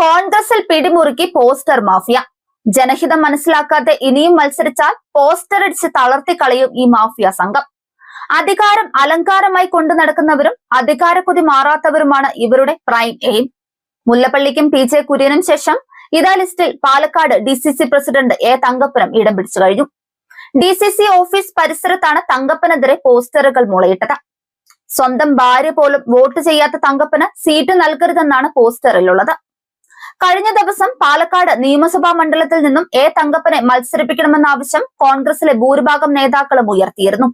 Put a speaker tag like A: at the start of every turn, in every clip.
A: കോൺഗ്രസിൽ പിടിമുറുക്കി poster mafia. ജനഹിതം മനസ്സിലാക്കാതെ ഇനിയും മത്സരിച്ചാൽ പോസ്റ്റർ അടിച്ച് തളർത്തി കളയും ഈ മാഫിയ സംഘം. അധികാരം അലങ്കാരമായി കൊണ്ടു നടക്കുന്നവരും അധികാരക്കൊതി മാറാത്തവരുമാണ് ഇവരുടെ പ്രൈം എയിം മുല്ലപ്പള്ളിക്കും പി ജെ കുര്യനും ശേഷം ഇതാ ലിസ്റ്റിൽ Palakkad D C C president A തങ്കപ്പനം ഇടം പിടിച്ചു കഴിഞ്ഞു. ഡി സി സി ഓഫീസ് പരിസരത്താണ് തങ്കപ്പനെതിരെ പോസ്റ്ററുകൾ മുളയിട്ടത്. സ്വന്തം ഭാര്യ പോലും വോട്ട് ചെയ്യാത്ത തങ്കപ്പന് സീറ്റ് നൽകരുതെന്നാണ് പോസ്റ്ററിലുള്ളത്. കഴിഞ്ഞ ദിവസം പാലക്കാട് നിയമസഭാ മണ്ഡലത്തിൽ നിന്നും എ തങ്കപ്പനെ മത്സരിപ്പിക്കണമെന്ന ആവശ്യം കോൺഗ്രസിലെ ഭൂരിഭാഗം നേതാക്കളും ഉയർത്തിയിരുന്നു.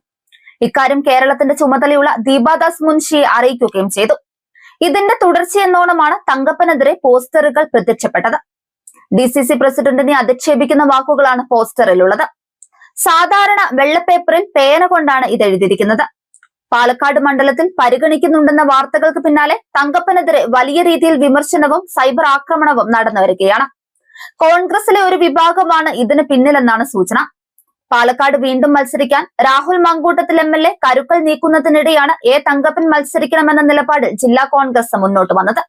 A: ഇക്കാര്യം കേരളത്തിന്റെ ചുമതലയുള്ള ദീപാദാസ് മുൻഷിയെ അറിയിക്കുകയും ചെയ്തു. ഇതിന്റെ തുടർച്ചയെന്നോണമാണ് തങ്കപ്പനെതിരെ പോസ്റ്ററുകൾ പ്രത്യക്ഷപ്പെട്ടത്. ഡി സി സി പ്രസിഡന്റിനെ അധിക്ഷേപിക്കുന്ന വാക്കുകളാണ് പോസ്റ്ററിലുള്ളത്. സാധാരണ വെള്ളപ്പേപ്പറിൽ പേന കൊണ്ടാണ് ഇത് എഴുതിയിരിക്കുന്നത് പാലക്കാട് മണ്ഡലത്തിൽ പരിഗണിക്കുന്നുണ്ടെന്ന വാർത്തകൾക്ക് പിന്നാലെ തങ്കപ്പനെതിരെ വലിയ രീതിയിൽ വിമർശനവും സൈബർ ആക്രമണവും നടന്നു വരികയാണ്. കോൺഗ്രസിലെ ഒരു വിഭാഗമാണ് ഇതിന് പിന്നിലെന്നാണ് സൂചന. പാലക്കാട് വീണ്ടും മത്സരിക്കാൻ Rahul Mamkootathil M L A കരുക്കൾ നീക്കുന്നതിനിടെയാണ് എ തങ്കപ്പൻ മത്സരിക്കണമെന്ന നിലപാട് ജില്ലാ കോൺഗ്രസ് മുന്നോട്ട് വന്നത്.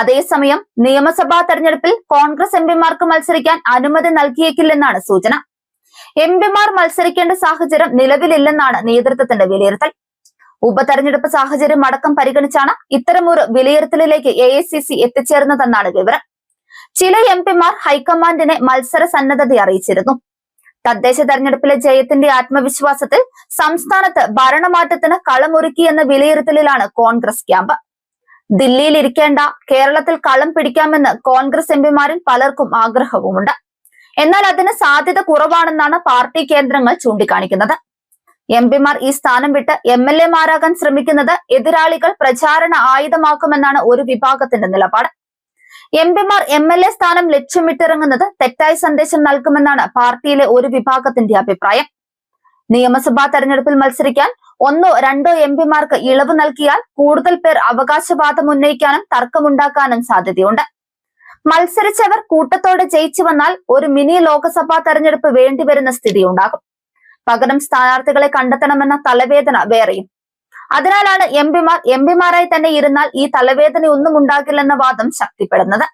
A: അതേസമയം നിയമസഭാ തെരഞ്ഞെടുപ്പിൽ കോൺഗ്രസ് എംപിമാർക്ക് മത്സരിക്കാൻ അനുമതി നൽകിയേക്കില്ലെന്നാണ് സൂചന. എംപിമാർ മത്സരിക്കേണ്ട സാഹചര്യം നിലവിലില്ലെന്നാണ് നേതൃത്വത്തിന്റെ വിലയിരുത്തൽ. ഉപതെരഞ്ഞെടുപ്പ് സാഹചര്യം അടക്കം പരിഗണിച്ചാണ് ഇത്തരമൊരു വിലയിരുത്തലിലേക്ക് എ ഐ സി സി എത്തിച്ചേർന്നതെന്നാണ് വിവരം. ചില എം പിമാർ ഹൈക്കമാൻഡിനെ മത്സര സന്നദ്ധത അറിയിച്ചിരുന്നു. തദ്ദേശ തെരഞ്ഞെടുപ്പിലെ ജയത്തിന്റെ ആത്മവിശ്വാസത്തിൽ സംസ്ഥാനത്ത് ഭരണമാറ്റത്തിന് കളമൊരുക്കിയെന്ന വിലയിരുത്തലിലാണ് കോൺഗ്രസ് ക്യാമ്പ്. ദില്ലിയിൽ ഇരിക്കേണ്ട കേരളത്തിൽ കളം പിടിക്കാമെന്ന് കോൺഗ്രസ് എംപിമാരിൽ പലർക്കും ആഗ്രഹവുമുണ്ട്. എന്നാൽ അതിന് സാധ്യത കുറവാണെന്നാണ് പാർട്ടി കേന്ദ്രങ്ങൾ ചൂണ്ടിക്കാണിക്കുന്നത്. എം പിമാർ ഈ സ്ഥാനം വിട്ട് എം എൽ എ മാരാകാൻ ശ്രമിക്കുന്നത് എതിരാളികൾ പ്രചാരണ ആയുധമാക്കുമെന്നാണ് ഒരു വിഭാഗത്തിന്റെ നിലപാട്. എം പിമാർ എം എൽ എ സ്ഥാനം ലക്ഷ്യമിട്ടിറങ്ങുന്നത് തെറ്റായ സന്ദേശം നൽകുമെന്നാണ് പാർട്ടിയിലെ ഒരു വിഭാഗത്തിന്റെ അഭിപ്രായം. നിയമസഭാ തെരഞ്ഞെടുപ്പിൽ മത്സരിക്കാൻ ഒന്നോ രണ്ടോ എം പിമാർക്ക് ഇളവ് നൽകിയാൽ കൂടുതൽ പേർ അവകാശവാദം ഉന്നയിക്കാനും തർക്കമുണ്ടാക്കാനും സാധ്യതയുണ്ട്. മത്സരിച്ചവർ കൂട്ടത്തോടെ ജയിച്ചു വന്നാൽ ഒരു മിനി ലോക്സഭാ തെരഞ്ഞെടുപ്പ് വേണ്ടിവരുന്ന സ്ഥിതിയുണ്ടാകും. പകരം സ്ഥാനാർത്ഥികളെ കണ്ടെത്തണമെന്ന തലവേദന വേറെയും. അതിനാലാണ് എം പിമാർ എം പിമാരായി തന്നെ ഇരുന്നാൽ ഈ തലവേദന ഒന്നും ഉണ്ടാകില്ലെന്ന വാദം ശക്തിപ്പെടുന്നത്.